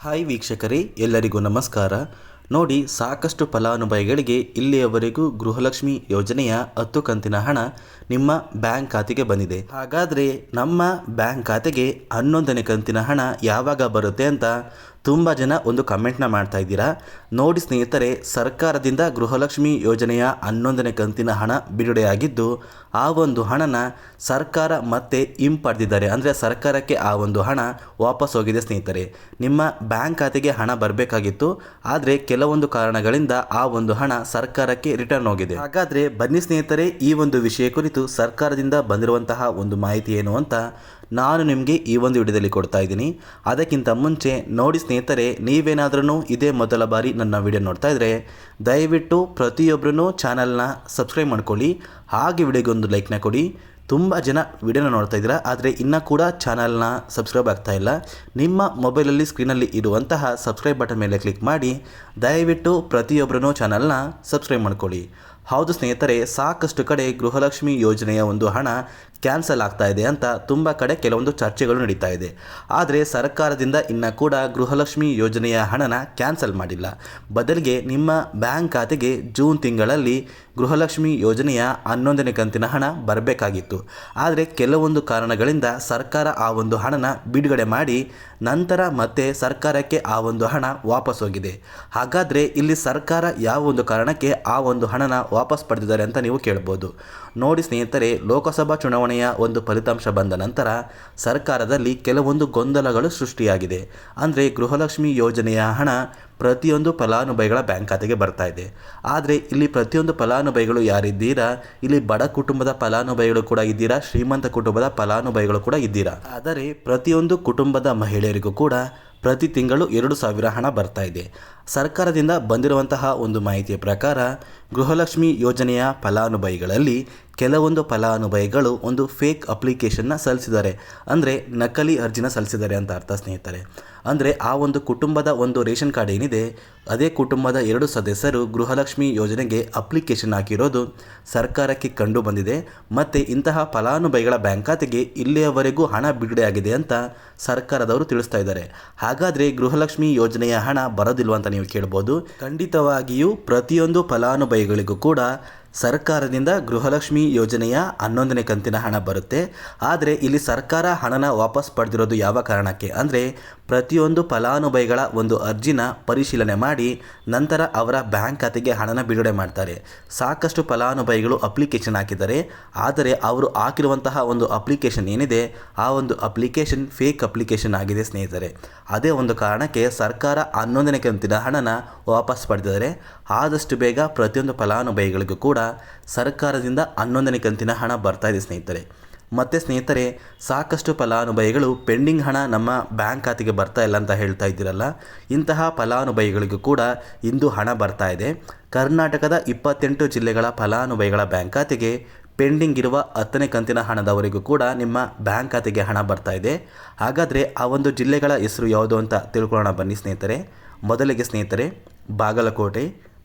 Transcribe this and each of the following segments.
Hi ವೀಕ್ಷಕರೇ, ಎಲ್ಲರಿಗೂ ನಮಸ್ಕಾರ. ನೋಡಿ, ಸಾಕಷ್ಟು ಫಲಾನುಭವಿಗಳಿಗೆ ಇಲ್ಲಿಯವರೆಗೂ ಗೃಹಲಕ್ಷ್ಮಿ ಯೋಜನೆಯ ಹತ್ತು ಕಂತಿನ ಹಣ ನಿಮ್ಮ ಬ್ಯಾಂಕ್ ಖಾತೆಗೆ ಬಂದಿದೆ. ಹಾಗಾದರೆ ನಮ್ಮ ಬ್ಯಾಂಕ್ ಖಾತೆಗೆ ಹನ್ನೊಂದನೇ ಕಂತಿನ ಹಣ ಯಾವಾಗ ಬರುತ್ತೆ ಅಂತ ತುಂಬ ಜನ ಒಂದು ಕಮೆಂಟ್ನ ಮಾಡ್ತಾ ಇದ್ದೀರಾ? ನೋಡಿ ಸ್ನೇಹಿತರೆ, ಸರ್ಕಾರದಿಂದ ಗೃಹಲಕ್ಷ್ಮಿ ಯೋಜನೆಯ ಹನ್ನೊಂದನೇ ಕಂತಿನ ಹಣ ಬಿಡುಗಡೆಯಾಗಿದ್ದು, ಆ ಒಂದು ಹಣನ ಸರ್ಕಾರ ಮತ್ತೆ ಹಿಂಪಡೆದಿದ್ದಾರೆ. ಅಂದರೆ ಸರ್ಕಾರಕ್ಕೆ ಆ ಒಂದು ಹಣ ವಾಪಸ್ ಹೋಗಿದೆ ಸ್ನೇಹಿತರೆ. ನಿಮ್ಮ ಬ್ಯಾಂಕ್ ಖಾತೆಗೆ ಹಣ ಬರಬೇಕಾಗಿತ್ತು, ಆದರೆ ಕೆಲವೊಂದು ಕಾರಣಗಳಿಂದ ಆ ಒಂದು ಹಣ ಸರ್ಕಾರಕ್ಕೆ ರಿಟರ್ನ್ ಹೋಗಿದೆ. ಹಾಗಾದರೆ ಬನ್ನಿ ಸ್ನೇಹಿತರೆ, ಈ ಒಂದು ವಿಷಯ ಕುರಿತು ಸರ್ಕಾರದಿಂದ ಬಂದಿರುವಂತಹ ಒಂದು ಮಾಹಿತಿ ಏನು ಅಂತ ನಾನು ನಿಮಗೆ ಈ ಒಂದು ವಿಡಿಯೋದಲ್ಲಿ ಕೊಡ್ತಾ ಇದ್ದೀನಿ. ಅದಕ್ಕಿಂತ ಮುಂಚೆ ನೋಡಿ ಸ್ನೇಹಿತರೆ ನೀವೇನಾದ್ರೂ ಇದೇ ಮೊದಲ ಬಾರಿ ನನ್ನ ವಿಡಿಯೋ ನೋಡ್ತಾ ಇದ್ರೆ, ದಯವಿಟ್ಟು ಪ್ರತಿಯೊಬ್ಬರೂ ಚಾನಲ್ನ ಸಬ್ಸ್ಕ್ರೈಬ್ ಮಾಡ್ಕೊಳ್ಳಿ. ಹಾಗೆ ವಿಡಿಯೋಗೆ ಒಂದು ಲೈಕ್ನ ಕೊಡಿ. ತುಂಬ ಜನ ವಿಡಿಯೋನ ನೋಡ್ತಾ ಇದ್ದೀರಾ, ಆದರೆ ಇನ್ನೂ ಕೂಡ ಚಾನಲ್ನ ಸಬ್ಸ್ಕ್ರೈಬ್ ಆಗ್ತಾ ಇಲ್ಲ. ನಿಮ್ಮ ಮೊಬೈಲಲ್ಲಿ ಸ್ಕ್ರೀನಲ್ಲಿ ಇರುವಂತಹ ಸಬ್ಸ್ಕ್ರೈಬ್ ಬಟನ್ ಮೇಲೆ ಕ್ಲಿಕ್ ಮಾಡಿ, ದಯವಿಟ್ಟು ಪ್ರತಿಯೊಬ್ಬರೂ ಚಾನಲ್ನ ಸಬ್ಸ್ಕ್ರೈಬ್ ಮಾಡ್ಕೊಳ್ಳಿ. ಹೌದು ಸ್ನೇಹಿತರೆ, ಸಾಕಷ್ಟು ಕಡೆ ಗೃಹಲಕ್ಷ್ಮಿ ಯೋಜನೆಯ ಒಂದು ಹಣ ಕ್ಯಾನ್ಸಲ್ ಆಗ್ತಾ ಇದೆ ಅಂತ ತುಂಬ ಕಡೆ ಕೆಲವೊಂದು ಚರ್ಚೆಗಳು ನಡೀತಾ ಇದೆ. ಆದರೆ ಸರ್ಕಾರದಿಂದ ಇನ್ನೂ ಕೂಡ ಗೃಹಲಕ್ಷ್ಮಿ ಯೋಜನೆಯ ಹಣನ ಕ್ಯಾನ್ಸಲ್ ಮಾಡಿಲ್ಲ. ಬದಲಿಗೆ ನಿಮ್ಮ ಬ್ಯಾಂಕ್ ಖಾತೆಗೆ ಜೂನ್ ತಿಂಗಳಲ್ಲಿ ಗೃಹಲಕ್ಷ್ಮಿ ಯೋಜನೆಯ ಹನ್ನೊಂದನೇ ಕಂತಿನ ಹಣ ಬರಬೇಕಾಗಿತ್ತು. ಆದರೆ ಕೆಲವೊಂದು ಕಾರಣಗಳಿಂದ ಸರ್ಕಾರ ಆ ಒಂದು ಹಣನ ಬಿಡುಗಡೆ ಮಾಡಿ ನಂತರ ಮತ್ತೆ ಸರ್ಕಾರಕ್ಕೆ ಆ ಒಂದು ಹಣ ವಾಪಸ್ ಹೋಗಿದೆ. ಹಾಗಾದರೆ ಇಲ್ಲಿ ಸರ್ಕಾರ ಯಾವ ಒಂದು ಕಾರಣಕ್ಕೆ ಆ ಒಂದು ಹಣನ ವಾಪಸ್ ಪಡೆದಿದ್ದಾರೆ ಅಂತ ನೀವು ಕೇಳ್ಬೋದು. ನೋಡಿ ಸ್ನೇಹಿತರೆ, ಲೋಕಸಭಾ ಚುನಾವಣೆಯ ಒಂದು ಫಲಿತಾಂಶ ಬಂದ ನಂತರ ಸರ್ಕಾರದಲ್ಲಿ ಕೆಲವೊಂದು ಗೊಂದಲಗಳು ಸೃಷ್ಟಿಯಾಗಿದೆ. ಅಂದರೆ ಗೃಹಲಕ್ಷ್ಮಿ ಯೋಜನೆಯ ಹಣ ಪ್ರತಿಯೊಂದು ಫಲಾನುಭವಿಗಳ ಬ್ಯಾಂಕ್ ಖಾತೆಗೆ ಬರ್ತಾ ಇದೆ. ಆದರೆ ಇಲ್ಲಿ ಪ್ರತಿಯೊಂದು ಫಲಾನುಭವಿಗಳು ಯಾರಿದ್ದೀರಾ? ಇಲ್ಲಿ ಬಡ ಕುಟುಂಬದ ಫಲಾನುಭವಿಗಳು ಕೂಡ ಇದ್ದೀರಾ? ಶ್ರೀಮಂತ ಕುಟುಂಬದ ಫಲಾನುಭವಿಗಳು ಕೂಡ ಇದ್ದೀರಾ? ಆದರೆ ಪ್ರತಿಯೊಂದು ಕುಟುಂಬದ ಮಹಿಳೆಯರಿಗೂ ಕೂಡ ಪ್ರತಿ ತಿಂಗಳು ಎರಡು ಸಾವಿರ ಹಣ ಬರ್ತಾ ಇದೆ. ಸರ್ಕಾರದಿಂದ ಬಂದಿರುವಂತಹ ಒಂದು ಮಾಹಿತಿಯ ಪ್ರಕಾರ, ಗೃಹಲಕ್ಷ್ಮಿ ಯೋಜನೆಯ ಫಲಾನುಭವಿಗಳಲ್ಲಿ ಕೆಲವೊಂದು ಫಲಾನುಭವಿಗಳು ಒಂದು ಫೇಕ್ ಅಪ್ಲಿಕೇಶನ್ನ ಸಲ್ಲಿಸಿದ್ದಾರೆ. ಅಂದರೆ ನಕಲಿ ಅರ್ಜಿನ ಸಲ್ಲಿಸಿದ್ದಾರೆ ಅಂತ ಅರ್ಥ ಸ್ನೇಹಿತರೆ. ಅಂದರೆ ಆ ಒಂದು ಕುಟುಂಬದ ಒಂದು ರೇಷನ್ ಕಾರ್ಡ್ ಏನಿದೆ ಅದೇ ಕುಟುಂಬದ ಎರಡು ಸದಸ್ಯರು ಗೃಹಲಕ್ಷ್ಮಿ ಯೋಜನೆಗೆ ಅಪ್ಲಿಕೇಶನ್ ಹಾಕಿರೋದು ಸರ್ಕಾರಕ್ಕೆ ಕಂಡು ಬಂದಿದೆ. ಮತ್ತು ಇಂತಹ ಫಲಾನುಭವಿಗಳ ಬ್ಯಾಂಕ್ ಖಾತೆಗೆ ಇಲ್ಲಿಯವರೆಗೂ ಹಣ ಬಿಡುಗಡೆಯಾಗಿದೆ ಅಂತ ಸರ್ಕಾರದವರು ತಿಳಿಸ್ತಾ ಇದ್ದಾರೆ. ಹಾಗಾದರೆ ಗೃಹಲಕ್ಷ್ಮಿ ಯೋಜನೆಯ ಹಣ ಬರೋದಿಲ್ವ ಅಂತ ನೀವು ಕೇಳ್ಬೋದು. ಖಂಡಿತವಾಗಿಯೂ ಪ್ರತಿಯೊಂದು ಫಲಾನುಭವಿಗಳಿಗೂ ಕೂಡ ಸರ್ಕಾರದಿಂದ ಗೃಹಲಕ್ಷ್ಮಿ ಯೋಜನೆಯ ಹನ್ನೊಂದನೇ ಕಂತಿನ ಹಣ ಬರುತ್ತೆ. ಆದರೆ ಇಲ್ಲಿ ಸರ್ಕಾರ ಹಣನ ವಾಪಸ್ ಪಡೆದಿರೋದು ಯಾವ ಕಾರಣಕ್ಕೆ? ಅಂದರೆ ಪ್ರತಿಯೊಂದು ಫಲಾನುಭವಿಗಳ ಒಂದು ಅರ್ಜಿನ ಪರಿಶೀಲನೆ ಮಾಡಿ ನಂತರ ಅವರ ಬ್ಯಾಂಕ್ ಖಾತೆಗೆ ಹಣನ ಬಿಡುಗಡೆ ಮಾಡ್ತಾರೆ. ಸಾಕಷ್ಟು ಫಲಾನುಭವಿಗಳು ಅಪ್ಲಿಕೇಶನ್ ಹಾಕಿದ್ದಾರೆ. ಆದರೆ ಅವರು ಹಾಕಿರುವಂತಹ ಒಂದು ಅಪ್ಲಿಕೇಶನ್ ಏನಿದೆ? ಆ ಒಂದು ಅಪ್ಲಿಕೇಶನ್ ಫೇಕ್ ಅಪ್ಲಿಕೇಶನ್ ಆಗಿದೆ ಸ್ನೇಹಿತರೆ. ಅದೇ ಒಂದು ಕಾರಣಕ್ಕೆ ಸರ್ಕಾರ ಹನ್ನೊಂದನೇ ಕಂತಿನ ಹಣನ ವಾಪಸ್ ಪಡೆದಿದ್ದಾರೆ. ಆದಷ್ಟು ಬೇಗ ಪ್ರತಿಯೊಂದು ಫಲಾನುಭವಿಗಳಿಗೂ ಕೂಡ ಸರ್ಕಾರದಿಂದ ಹನ್ನೊಂದನೇ ಕಂತಿನ ಹಣ ಬರ್ತಾ ಇದೆ ಸ್ನೇಹಿತರೆ. ಮತ್ತು ಸ್ನೇಹಿತರೆ, ಸಾಕಷ್ಟು ಫಲಾನುಭವಿಗಳು ಪೆಂಡಿಂಗ್ ಹಣ ನಮ್ಮ ಬ್ಯಾಂಕ್ ಖಾತೆಗೆ ಬರ್ತಾ ಇಲ್ಲ ಅಂತ ಹೇಳ್ತಾ ಇದ್ದೀರಲ್ಲ. ಇಂತಹ ಫಲಾನುಭವಿಗಳಿಗೂ ಕೂಡ ಇಂದು ಹಣ ಬರ್ತಾ ಇದೆ. ಕರ್ನಾಟಕದ ಇಪ್ಪತ್ತೆಂಟು ಜಿಲ್ಲೆಗಳ ಫಲಾನುಭವಿಗಳ ಬ್ಯಾಂಕ್ ಖಾತೆಗೆ ಪೆಂಡಿಂಗ್ ಇರುವ ಹತ್ತನೇ ಕಂತಿನ ಹಣದವರೆಗೂ ಕೂಡ ನಿಮ್ಮ ಬ್ಯಾಂಕ್ ಖಾತೆಗೆ ಹಣ ಬರ್ತಾ ಇದೆ. ಹಾಗಾದರೆ ಆ ಒಂದು ಜಿಲ್ಲೆಗಳ ಹೆಸರು ಯಾವುದು ಅಂತ ತಿಳ್ಕೊಳ್ಳೋಣ ಬನ್ನಿ ಸ್ನೇಹಿತರೆ. ಮೊದಲಿಗೆ ಸ್ನೇಹಿತರೆ, ಬಾಗಲಕೋಟೆ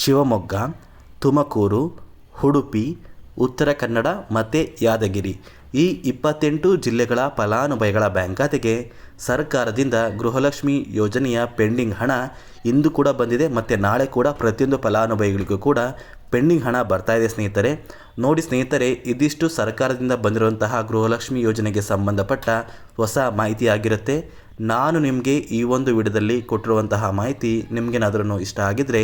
ಶಿವಮೊಗ್ಗ ತುಮಕೂರು ಉಡುಪಿ ಉತ್ತರ ಕನ್ನಡ ಮತ್ತು ಯಾದಗಿರಿ. ಈ ಇಪ್ಪತ್ತೆಂಟು ಜಿಲ್ಲೆಗಳ ಫಲಾನುಭವಿಗಳ ಬ್ಯಾಂಕ್ ಖಾತೆಗೆ ಸರ್ಕಾರದಿಂದ ಗೃಹಲಕ್ಷ್ಮಿ ಯೋಜನೆಯ ಪೆಂಡಿಂಗ್ ಹಣ ಇಂದು ಕೂಡ ಬಂದಿದೆ. ಮತ್ತು ನಾಳೆ ಕೂಡ ಪ್ರತಿಯೊಂದು ಫಲಾನುಭವಿಗಳಿಗೂ ಕೂಡ ಪೆಂಡಿಂಗ್ ಹಣ ಬರ್ತಾ ಇದೆ ಸ್ನೇಹಿತರೆ. ನೋಡಿ ಸ್ನೇಹಿತರೆ, ಇದಿಷ್ಟು ಸರ್ಕಾರದಿಂದ ಬಂದಿರುವಂತಹ ಗೃಹಲಕ್ಷ್ಮಿ ಯೋಜನೆಗೆ ಸಂಬಂಧಪಟ್ಟ ಹೊಸ ಮಾಹಿತಿ ಆಗಿರುತ್ತೆ. ನಾನು ನಿಮಗೆ ಈ ಒಂದು ವಿಡಿಯೋದಲ್ಲಿ ಕೊಟ್ಟಿರುವಂತಹ ಮಾಹಿತಿ ನಿಮಗೇನಾದ್ರೂ ಇಷ್ಟ ಆಗಿದ್ದರೆ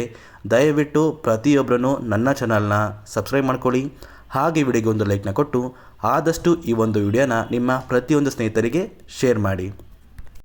ದಯವಿಟ್ಟು ಪ್ರತಿಯೊಬ್ಬರೂ ನನ್ನ ಚಾನಲ್ನ ಸಬ್ಸ್ಕ್ರೈಬ್ ಮಾಡ್ಕೊಳ್ಳಿ. ಹಾಗೆ ವಿಡಿಯೋಗೆ ಒಂದು ಲೈಕ್ನ ಕೊಟ್ಟು ಆದಷ್ಟು ಈ ಒಂದು ವಿಡಿಯೋನ ನಿಮ್ಮ ಪ್ರತಿಯೊಂದು ಸ್ನೇಹಿತರಿಗೆ ಶೇರ್ ಮಾಡಿ.